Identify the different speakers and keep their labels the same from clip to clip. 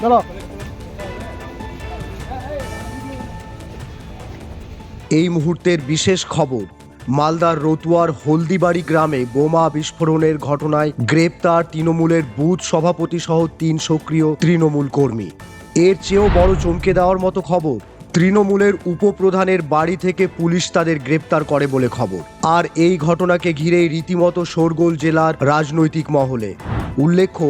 Speaker 1: চলো।
Speaker 2: এই মুহূর্তের বিশেষ খবর, মালদার রতুয়ার হলদিবাড়ি গ্রামে বোমা বিস্ফোরণের ঘটনায় গ্রেপ্তার তৃণমূলের বুথ সভাপতি সহ তিন সক্রিয় তৃণমূল কর্মী। এর চেয়েও বড় চমকে দেওয়ার মতো খবর তৃণমূলের উপপ্রধানের বাড়ি থেকে পুলিশ তাদের গ্রেপ্তার করে বলে খবর। আর এই ঘটনাকে ঘিরেই রীতিমতো শোরগোল জেলার রাজনৈতিক মহলে। উল্লেখ্য,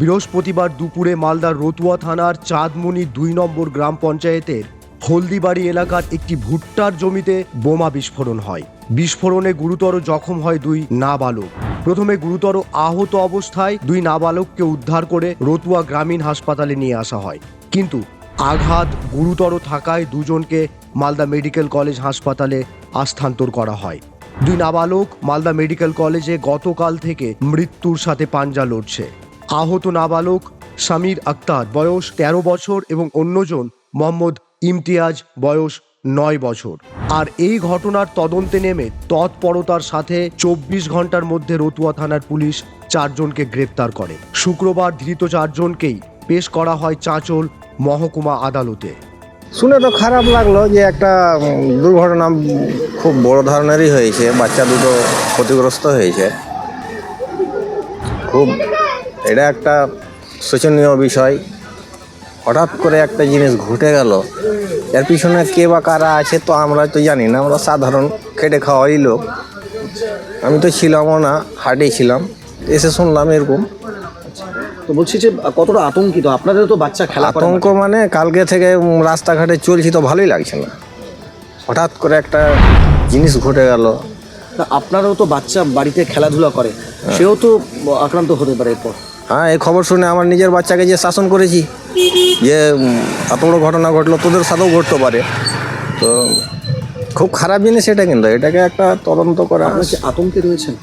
Speaker 2: বৃহস্পতিবার দুপুরে মালদার রতুয়া থানার চাঁদমুনি দুই নম্বর গ্রাম পঞ্চায়েতের হলদিবাড়ি এলাকার একটি ভুট্টার জমিতে বোমা বিস্ফোরণ হয়। বিস্ফোরণে গুরুতর জখম হয় দুই নাবালক। প্রথমে গুরুতর আহত অবস্থায় দুই নাবালককে উদ্ধার করে রতুয়া গ্রামীণ হাসপাতালে নিয়ে আসা হয়। কিন্তু আঘাত গুরুতর থাকায় দুজনকে মালদা মেডিকেল কলেজ হাসপাতালে আস্থান্তর করা হয়। দুই নাবালক মালদা মেডিকেল কলেজে গতকাল থেকে মৃত্যুর সাথে পাঞ্জা লড়ছে। আহত নাবালক সামির আক্তার বয়স ১৩ বছর এবং অন্যজন মোহাম্মদ ইমতিয়াজ বয়স নয় বছর। আর এই ঘটনার তদন্তে নেমে তৎপরতার সাথে চব্বিশ ঘণ্টার মধ্যে রতুয়া থানার পুলিশ চারজনকে গ্রেপ্তার করে। শুক্রবার ধৃত চারজনকেই পেশ করা হয় চাঁচল মহকুমা আদালতে।
Speaker 3: শুনে তো খারাপ লাগল যে একটা দুর্ঘটনা খুব বড় ধরনেরই হয়েছে, বাচ্চা দুটো ক্ষতিগ্রস্ত হয়েছে। খুব, এটা একটা শোচনীয় বিষয়। হঠাৎ করে একটা জিনিস ঘটে গেল, এর পিছনে কে বা কারা আছে তো আমরা তো জানি না, আমরা সাধারণ খেটে খাওয়াই লোক। আমি তো ছিলামও না হাটেই ছিলাম, এসে শুনলাম এরকম।
Speaker 1: তো বলছি যে কতটা আতঙ্কিত? আপনাদের তো বাচ্চা খেলা
Speaker 3: আতঙ্ক মানে কালকে থেকে রাস্তাঘাটে চলছি তো ভালোই লাগছে না। হঠাৎ করে একটা জিনিস ঘটে গেল।
Speaker 1: আপনারও তো বাচ্চা বাড়িতে খেলাধুলা করে সেও তো আক্রান্ত হতে পারে এরপর।
Speaker 3: হ্যাঁ এই খবর শুনে আমার নিজের বাচ্চাকে যে শাসন করেছি যে এত বড় ঘটনা ঘটলো তোদের সাথেও ঘটতে পারে। তো খুব খারাপ জিনিস এটা কিন্তু এটাকে একটা তদন্ত করা
Speaker 1: আতঙ্কে রয়েছেন?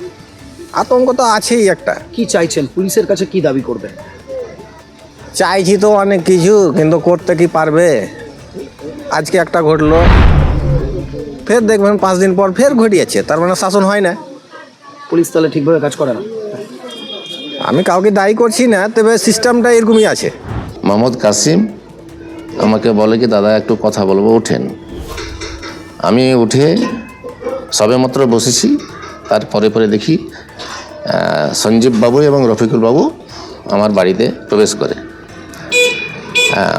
Speaker 3: আতঙ্ক তো আছেই একটা।
Speaker 1: কি চাইছেন? পুলিশের কাছে কি দাবি করবেন?
Speaker 3: চাইছি তো অনেক কিছু কিন্তু করতে কি পারবে? আজকে একটা ঘটলো। ফের দেখবেন পাঁচ দিন পর ফের ঘটিয়েছে তার মানে শাসন হয় না।
Speaker 1: পুলিশ তাহলে ঠিকভাবে কাজ করে না?
Speaker 3: আমি কাউকে দায়ী করছি না তবে সিস্টেমটা এরকমই আছে।
Speaker 4: মোহাম্মদ কাসিম আমাকে বলে কি দাদা একটু কথা বলব ওঠেন আমি উঠে সবেমাত্র বসেছি। তার পরে পরে দেখি সঞ্জীব বাবু এবং রফিকুল বাবু আমার বাড়িতে প্রবেশ করে।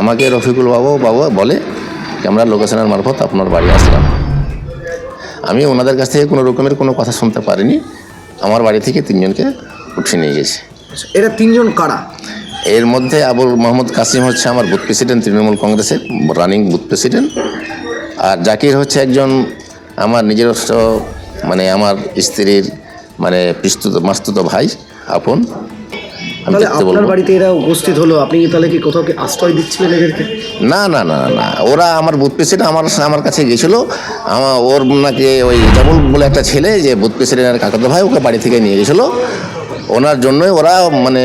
Speaker 4: আমাকে রফিকুল বাবু বাবু বলে কি আমরা লোকেশনের মারফত আপনার বাড়ি আসলাম। আমি ওনাদের কাছ থেকে কোনো রকমের কোনো কথা শুনতে পারিনি। আমার বাড়ি থেকে তিনজনকে উঠিয়ে নিয়ে গেছে।
Speaker 1: এরা তিনজন কারা?
Speaker 4: এর মধ্যে আবুল মোহাম্মদ কাসিম হচ্ছে আমার বুথ প্রেসিডেন্ট তৃণমূল কংগ্রেসের রানিং বুথ প্রেসিডেন্ট। আর জাকির হচ্ছে একজন আমার নিজস্ব মানে আমার স্ত্রীর মানে পিস্তুত মাস্তুত ভাই আপন।
Speaker 1: তাহলে আপনার বাড়িতে এরা উপস্থিত হলো আপনি তাহলে কি কোথাও কি আশ্রয় দিচ্ছিলেন এদেরকে?
Speaker 4: না না না না, ওরা আমার বুথ প্রেসিডেন্ট আমার আমার কাছে গেছিল। আমার ওর নাকি ওই ডাবল বলে একটা ছেলে যে বুথ প্রেসিডেন্টের কাকাতো ভাই ওকে বাড়ি থেকে নিয়ে গেছিল। ওনার জন্যই ওরা মানে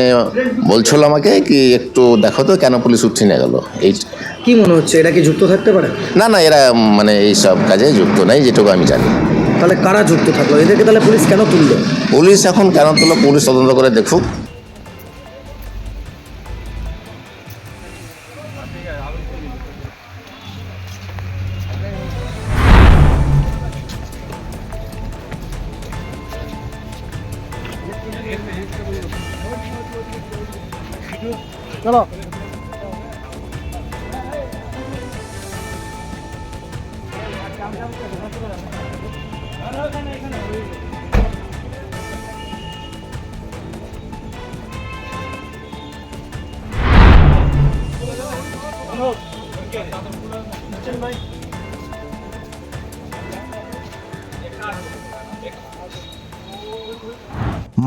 Speaker 4: বলছিল আমাকে কি একটু দেখো তো কেন পুলিশ উঠছে নিয়ে গেলো। এই
Speaker 1: কি মনে হচ্ছে এরা কি যুক্ত থাকতে পারে?
Speaker 4: না না এরা মানে এইসব কাজে যুক্ত নাই যেটুকু আমি জানি।
Speaker 1: তাহলে কারা যুক্ত থাকল? এদেরকে তাহলে পুলিশ কেন তুললো?
Speaker 4: পুলিশ এখন কেন তুলো পুলিশ তদন্ত করে দেখুক।
Speaker 1: চলো।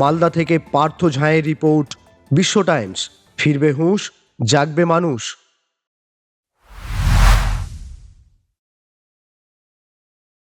Speaker 2: মালদা থেকে পার্থ ঝাঁয়ের রিপোর্ট বিশ্ব টাইমস। ফিরবে হুঁশ জাগবে মানুষ।